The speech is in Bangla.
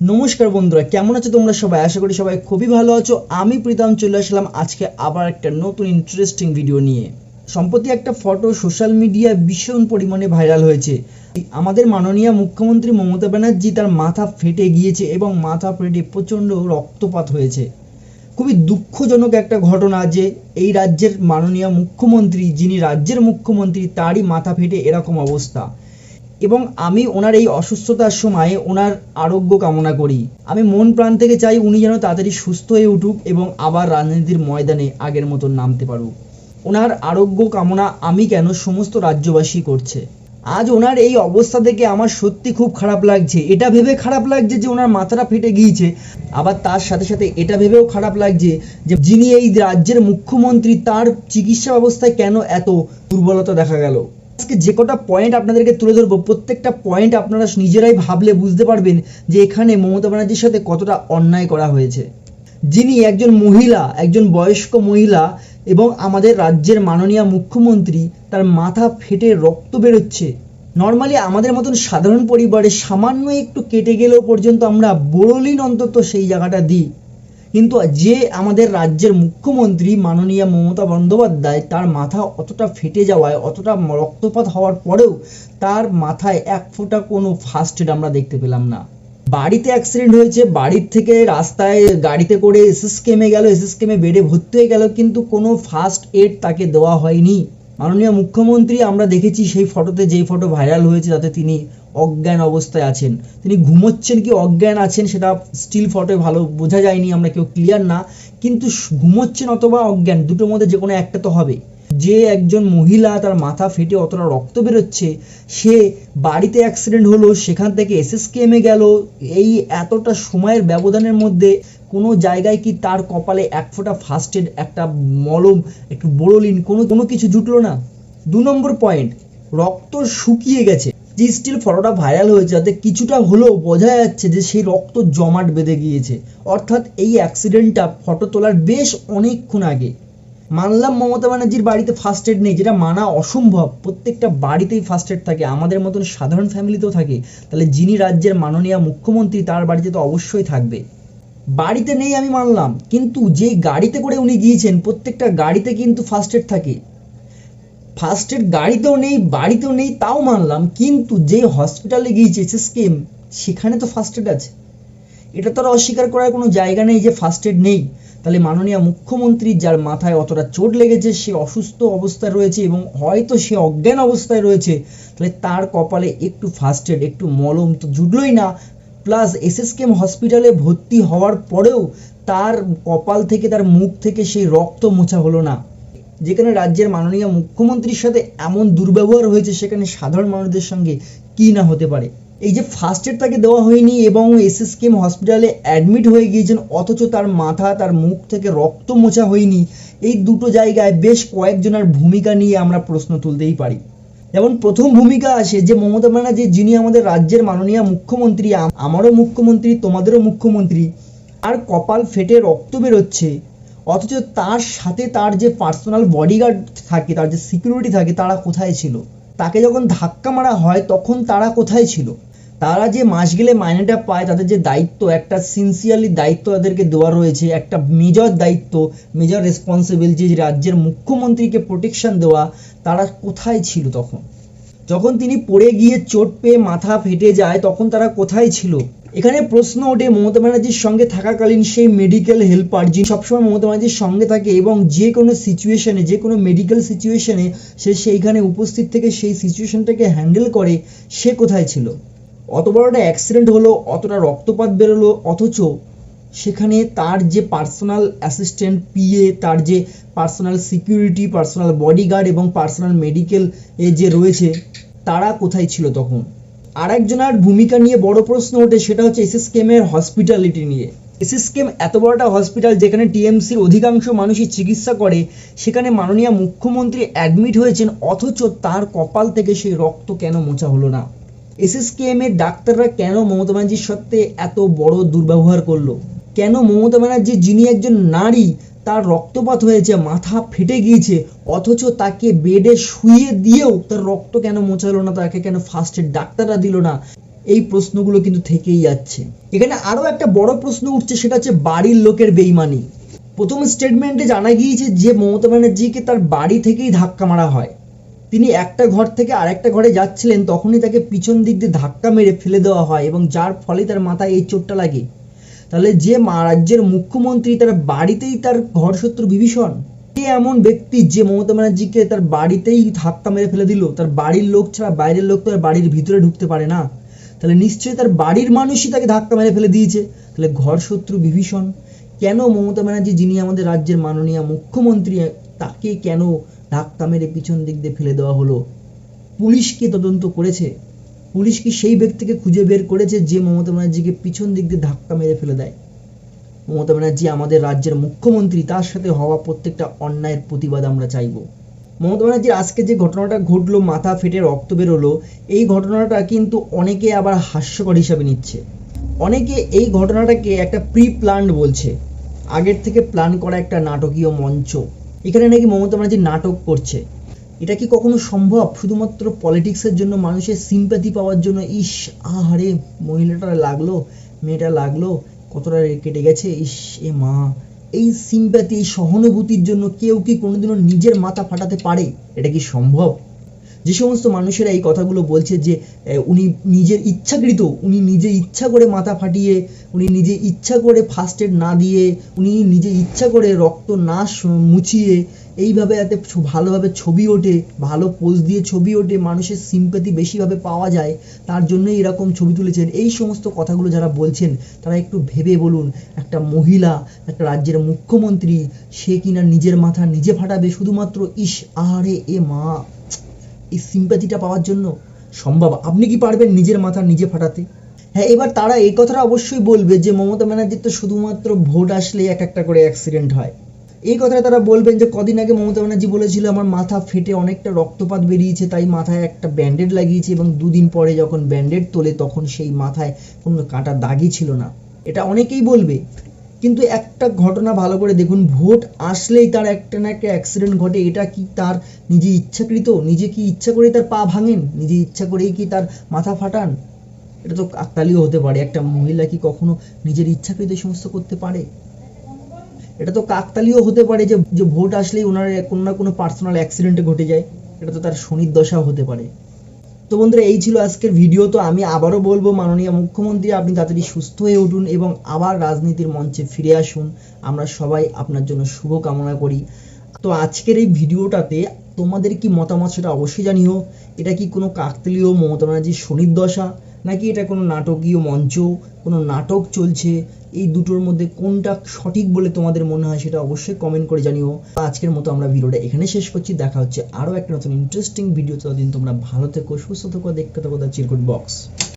নমস্কার বন্ধুরা, কেমন আছো তোমরা সবাই? আশা করি সবাই খুবই ভালো আছো। আমি প্রীতম চলে আসলাম আজকে আবার একটা নতুন ইন্টারেস্টিং ভিডিও নিয়ে। সম্প্রতি একটা ফটো সোশ্যাল মিডিয়ায় ভীষণ পরিমাণে ভাইরাল হয়েছে। আমাদের মাননীয় মুখ্যমন্ত্রী মমতা ব্যানার্জি তার মাথা ফেটে গিয়েছে এবং মাথা ফেটে প্রচণ্ড রক্তপাত হয়েছে। খুবই দুঃখজনক একটা ঘটনা যে এই রাজ্যের মাননীয় মুখ্যমন্ত্রী, যিনি রাজ্যের মুখ্যমন্ত্রী, তারই মাথা ফেটে এরকম অবস্থা। এবং আমি ওনার এই অসুস্থতার সময় ওনার আরোগ্য কামনা করি। আমি মন প্রাণ থেকে চাই উনি যেন তাড়াতাড়ি সুস্থ হয়ে উঠুক এবং আবার রাজনীতির ময়দানে আগের মতন নামতে পারুক। ওনার আরোগ্য কামনা আমি কেন সমস্ত রাজ্যবাসী করছে? আজ ওনার এই অবস্থা দেখে আমার সত্যি খুব খারাপ লাগছে। এটা ভেবে খারাপ লাগছে যে ওনার মাথাটা ফেটে গিয়েছে। আবার তার সাথে সাথে এটা ভেবেও খারাপ লাগছে যে যিনি এই রাজ্যের মুখ্যমন্ত্রী তার চিকিৎসা ব্যবস্থায় কেন এত দুর্বলতা দেখা গেল? আজকে যে কটা পয়েন্ট আপনাদেরকে তুলে ধরবো, প্রত্যেকটা পয়েন্ট আপনারা নিজেরাই ভাবলে বুঝতে পারবেন যে এখানে মমতা ব্যানার্জির সাথে কতটা অন্যায় করা হয়েছে। যিনি একজন মহিলা, একজন বয়স্ক মহিলা এবং আমাদের রাজ্যের মাননীয় মুখ্যমন্ত্রী, তার মাথা ফেটে রক্ত বেরোচ্ছে। নর্মালি আমাদের মতন সাধারণ পরিবারে সামান্য একটু কেটে গেলেও পর্যন্ত আমরা বড়লিন অন্তত সেই জায়গাটা দিই। কিন্তু যে আমাদের রাজ্যের মুখ্যমন্ত্রী মাননীয় মমতা বন্দ্যোপাধ্যায়, তার মাথা অতটা ফেটে যাওয়ায়, অতটা রক্তপাত হওয়ার পরেও তার মাথায় এক ফোঁটা কোনো ফার্স্ট এড আমরা দেখতে পেলাম না। বাড়িতে অ্যাক্সিডেন্ট হয়েছে, বাড়ির থেকে রাস্তায় গাড়িতে করে এসএস কেমে গেল, এসএস কেমে বেডে ভর্তি হয়ে গেল, কিন্তু কোনো ফার্স্ট এড তাকে দেওয়া হয়নি। মাননীয় মুখ্যমন্ত্রী আমরা দেখেছি সেই ফটোতে যেই ফটো ভাইরাল হয়েছে, তাতে তিনি অজ্ঞান অবস্থায় আছেন। তিনি ঘুমোচ্ছেন কি অজ্ঞান আছেন সেটা স্টিল ফটোয় ভালো বোঝা যায়নি, আমরা কেউ ক্লিয়ার না। কিন্তু ঘুমোচ্ছেন অথবা অজ্ঞান, দুটোর মধ্যে যে কোনো একটা তো হবে। যে একজন মহিলা তার মাথা ফেটে অতটা রক্ত বেরোচ্ছে, সে বাড়িতে অ্যাক্সিডেন্ট হলো, সেখান থেকে এসএসকেএমে গেল, এই এতটা সময়ের ব্যবধানের মধ্যে কোনো জায়গায় কি তার কপালে এক ফোঁটা ফার্স্ট এড একটা মলম, একটু বোরোলিন কোনো কোনো কিছু জুটলো না। দু নম্বর পয়েন্ট রক্ত শুকিয়ে গেছে। স্টিল ফটোটা ভাইরাল হয়েছে যাতে কিছুটা হলেও বোঝা যাচ্ছে যে সেই রক্ত জমাট বেঁধে গিয়েছে। অর্থাৎ এই অ্যাক্সিডেন্টটা ফটো তোলার বেশ অনেকক্ষণ আগে। মানলাম মমতা ব্যানার্জির বাড়িতে ফার্স্ট এড নেই, যেটা মানা অসম্ভব। প্রত্যেকটা বাড়িতেই ফার্স্ট এড থাকে, আমাদের মতন সাধারণ ফ্যামিলিতেও থাকে। তাহলে যিনি রাজ্যের মাননীয় মুখ্যমন্ত্রী, তার বাড়িতে তো অবশ্যই থাকবে। বাড়িতে নেই আমি মানলাম, কিন্তু যে গাড়িতে করে উনি গিয়েছেন, প্রত্যেকটা গাড়িতে কিন্তু ফার্স্ট এড থাকে। ফার্স্ট এড গাড়িতেও নেই, বাড়িতেও নেই, তাও মানলাম, কিন্তু যে হসপিটালে গিয়েছে এস স্কিম সেখানে তো ফার্স্ট এড আছে। এটা তো আর অস্বীকার করার কোনো জায়গা নেই যে ফার্স্ট এড নেই। তাহলে মাননীয় মুখ্যমন্ত্রী, যার মাথায় অতটা চোট লেগেছে, সে অসুস্থ অবস্থায় রয়েছে এবং হয়তো সে অজ্ঞান অবস্থায় রয়েছে, তাহলে তার কপালে একটু ফার্স্ট এড একটু মলম তো জুটলোই না। প্লাস এসএসকেএম হসপিটালে ভর্তি হওয়ার পরেও তার কপাল থেকে, তার মুখ থেকে সেই রক্ত মোছা হলো না। যেখানে রাজ্যের মাননীয় মুখ্যমন্ত্রীর সাথে এমন দুর্ব্যবহার হয়েছে, সেখানে সাধারণ মানুষদের সঙ্গে কি না হতে পারে? এই যে ফার্স্ট এড তাকে দেওয়া হয়নি এবং এস এসএসকেএম হসপিটালে অ্যাডমিট হয়ে গিয়েছেন, অথচ তার মাথা, তার মুখ থেকে রক্ত মোছা হয়নি। এই দুটো জায়গায় বেশ কয়েকজনের ভূমিকা নিয়ে আমরা প্রশ্ন তুলতেই পারি। যেমন প্রথম ভূমিকা আসে যে মমতা ব্যানার্জি, যিনি আমাদের রাজ্যের মাননীয় মুখ্যমন্ত্রী আমারও মুখ্যমন্ত্রী, তোমাদেরও মুখ্যমন্ত্রী আর কপাল ফেটে রক্ত বেরোচ্ছে। অথচ তার সাথে তার যে পার্সোনাল বডিগার্ড থাকে, তার যে সিকিউরিটি থাকে, তারা কোথায় ছিল? তাকে যখন ধাক্কা মারা হয়, তখন তারা কোথায় ছিল? তারা যে মাস গেলে মাইনেটা পায়, তাদের যে দায়িত্ব, একটা সিনসিয়ারলি দায়িত্ব তাদেরকে দেওয়া রয়েছে, একটা মেজর দায়িত্ব মেজর রেসপন্সিবল যে রাজ্যের মুখ্যমন্ত্রীকে প্রোটেকশন দেওয়া, তারা কোথায় ছিল তখন? যখন তিনি পড়ে গিয়ে চোট পেয়ে মাথা ফেটে যায়, তখন তারা কোথায় ছিল? এখানে প্রশ্ন ওঠে মমতা ব্যানার্জির সঙ্গে থাকাকালীন সেই মেডিকেল হেল্পার যিনি সবসময় মমতা ব্যানার্জির সঙ্গে থাকে এবং যে কোনো সিচুয়েশনে যে কোনো মেডিকেল সিচুয়েশনে সে সেইখানে উপস্থিত থেকে সেই সিচুয়েশনটাকে হ্যান্ডেল করে, সে কোথায় ছিল? অত বড় একটা অ্যাক্সিডেন্ট হলো, অতটা রক্তপাত বেরোলো, অথচ সেখানে তার যে পার্সোনাল অ্যাসিস্ট্যান্ট পিএ তার যে পার্সোনাল সিকিউরিটি পার্সোনাল বডিগার্ড এবং পার্সোনাল মেডিকেল এ যে রয়েছে, তারা কোথায় ছিল তখন? আরেকজনের ভূমিকা নিয়ে বড় প্রশ্ন ওঠে, সেটা হচ্ছে এসএসকেএমের হসপিটালিটি নিয়ে। এসএসকেএম এত বড় একটা হসপিটাল যেখানে টিএমসির অধিকাংশ মানুষই চিকিৎসা করে, সেখানে মাননীয় মুখ্যমন্ত্রী অ্যাডমিট হয়েছেন, অথচ তার কপাল থেকে সেই রক্ত কেন মোছা হলো না? এসএসকেএম এর ডাক্তাররা কেন মমতা ব্যানার্জির সত্ত্বে এত বড় দুর্ব্যবহার করল? কেন মমতা ব্যানার্জি যিনি একজন নারী তার রক্তপাত হয়েছে, মাথা ফেটে গিয়েছে, অথচ তাকে বেডে শুয়ে দিয়েও তার রক্ত কেন মোছালো না, তাকে কেন ফার্স্ট এড ডাক্তাররা দিল না? এই প্রশ্নগুলো কিন্তু থেকেই যাচ্ছে। এখানে আরও একটা বড় প্রশ্ন উঠছে, সেটা হচ্ছে বাড়ির লোকের বেইমানি। প্রথম স্টেটমেন্টে জানা গিয়েছে যে মমতা ব্যানার্জিকে তার বাড়ি থেকেই ধাক্কা মারা হয়। তিনি একটা ঘর থেকে আরেকটা ঘরে যাচ্ছিলেন, তখনই তাকে পিছন দিক দিয়ে ধাক্কা মেরে ফেলে দেওয়া হয় এবং যার ফলে তার মাথায় এই চোটটা লাগে। তাহলে যে রাজ্যের মুখ্যমন্ত্রী তার বাড়িতেই তার ঘর শত্রু বিভীষণ, কে এমন ব্যক্তি যে মমতা ব্যানার্জিকে তার বাড়িতেই ধাক্কা মেরে ফেলে দিল? তার বাড়ির লোক ছাড়া বাইরের লোক তো আর বাড়ির ভিতরে ঢুকতে পারে না। তাহলে নিশ্চয়ই তার বাড়ির মানুষই তাকে ধাক্কা মেরে ফেলে দিয়েছে। তাহলে ঘর শত্রু বিভীষণ, কেন মমতা ব্যানার্জি যিনি আমাদের রাজ্যের মাননীয় মুখ্যমন্ত্রী, তাকে কেন ধাক্কা মেরে পিছন দিক দিয়ে ফেলে দেওয়া হলো? পুলিশ কি তদন্ত করেছে? পুলিশ কি সেই ব্যক্তিকে খুঁজে বের করেছে যে মমতা ব্যানার্জিকে পিছন দিক দিয়ে ধাক্কা মেরে ফেলে দেয়? মমতা ব্যানার্জি আমাদের রাজ্যের মুখ্যমন্ত্রী, তার সাথে হওয়া প্রত্যেকটা অন্যায়ের প্রতিবাদ আমরা চাইব। মমতা ব্যানার্জির আজকে যে ঘটনাটা ঘটলো, মাথা ফেটে রক্ত বেরোলো, এই ঘটনাটা কিন্তু অনেকে আবার হাস্যকর হিসাবে নিচ্ছে। অনেকে এই ঘটনাটাকে একটা প্রি প্ল্যান্ড বলছে। আগের থেকে প্ল্যান করা একটা নাটকীয় মঞ্চ। এখানে নাকি মমতা ব্যানার্জি নাটক করছে। এটা কি কখনো সম্ভব? শুধুমাত্র পলিটিক্সের জন্য মানুষের সিম্প্যাথি পাওয়ার জন্য? ইস, আহারে মহিলাটা লাগল, মেয়েটা লাগল, কতটা কেটে গেছে? ইস, এ মা। এই সিম্প্যাথি এই সহানুভূতির জন্য কেউ কি কোনোদিনও নিজের মাথা ফাটাতে পারে? এটা কি সম্ভব? যে সমস্ত মানুষেরা এই কথাগুলো বলছে যে উনি নিজের ইচ্ছাকৃত, উনি নিজে ইচ্ছা করে মাথা ফাটিয়ে, উনি নিজে ইচ্ছা করে ফার্স্ট এড না দিয়ে, উনি নিজে ইচ্ছা করে রক্ত না মুছিয়ে, এইভাবে ছ- ভালোভাবে ছবি ওঠে, ভালো পোজ দিয়ে ছবি ওঠে, মানুষের সিম্প্যাথি বেশিভাবে পাওয়া যায়, তার জন্যই এরকম ছবি তুলেছেন। এই সমস্ত কথাগুলো যারা বলছেন, তারা একটু ভেবে বলুন, একটা মহিলা, একটা রাজ্যের মুখ্যমন্ত্রী, সে কিনা নিজের মাথা নিজে ফাটাবে, শুধুমাত্র ইস, আহারে, এ মা। এই সিম্প্যাথিটা পাওয়ার জন্য সম্ভব। আপনি কি পারবেন নিজের মাথা নিজে ফাটাতে? হ্যাঁ এবার তারা এই কথাটা অবশ্যই বলবে যে, মমতা ব্যানার্জির তো শুধুমাত্র ভোট আসলেই এক একটা করে অ্যাক্সিডেন্ট হয়। এই কথাটা তারা বলবেন যে, কদিন আগে মমতা ব্যানার্জি বলেছিল, আমার মাথা ফেটে অনেকটা রক্তপাত বেরিয়েছে, তাই মাথায় একটা ব্যান্ডেড লাগিয়েছে এবং দুদিন পরে যখন ব্যান্ডেড তোলে, তখন সেই মাথায় কোনো কাটা দাগই ছিল না। এটা অনেকেই বলবে। কিন্তু একটা ঘটনা ভালো করে দেখুন, ভোট আসলেই তার একটা না একটা অ্যাক্সিডেন্ট ঘটে, এটা কি তার নিজে ইচ্ছাকৃত? নিজে কি ইচ্ছা করে তার পা ভাঙেন? নিজে ইচ্ছা করেই কি তার মাথা ফাটান? এটা তো কাকতালিও হতে পারে। একটা মহিলা কি কখনো নিজের ইচ্ছাকৃত সমস্ত করতে পারে? এটা তো কাকতালিও হতে পারে যে যে ভোট আসলেই ওনার কোনো না কোনো পার্সোনাল অ্যাক্সিডেন্টে ঘটে যায়। এটা তো তার শনির দশাও হতে পারে। তো বন্ধুরা, এই ছিল আজকের ভিডিও। তো আমি আবারও বলব, মাননীয় মুখ্যমন্ত্রী, আপনি তাড়াতাড়ি সুস্থ হয়ে উঠুন এবং আবার রাজনীতির মঞ্চে ফিরে আসুন। আমরা সবাই আপনার জন্য শুভ কামনা করি। তো আজকের এই ভিডিওটাতে তোমাদের কি মতামত সেটা অবশ্যই জানিও। এটা কি কোনো কাকতালীয় মমতা ব্যানার্জির শনির দশা? নাকি এটা কোনো নাটকীয় মঞ্চ, কোনো নাটক চলছে? এই দুটোর মধ্যে কোনটা সঠিক বলে তোমাদের মনে হয় সেটা অবশ্যই কমেন্ট করে জানিও। আজকের মতো আমরা ভিডিওটা এখানে শেষ করছি। দেখা হচ্ছে আরও একটা নতুন ইন্টারেস্টিং ভিডিও ততদিন তোমরা ভালো থেকো, সুস্থ থেকো, দেখতে থাকো, দ্য চিরকুট বক্স।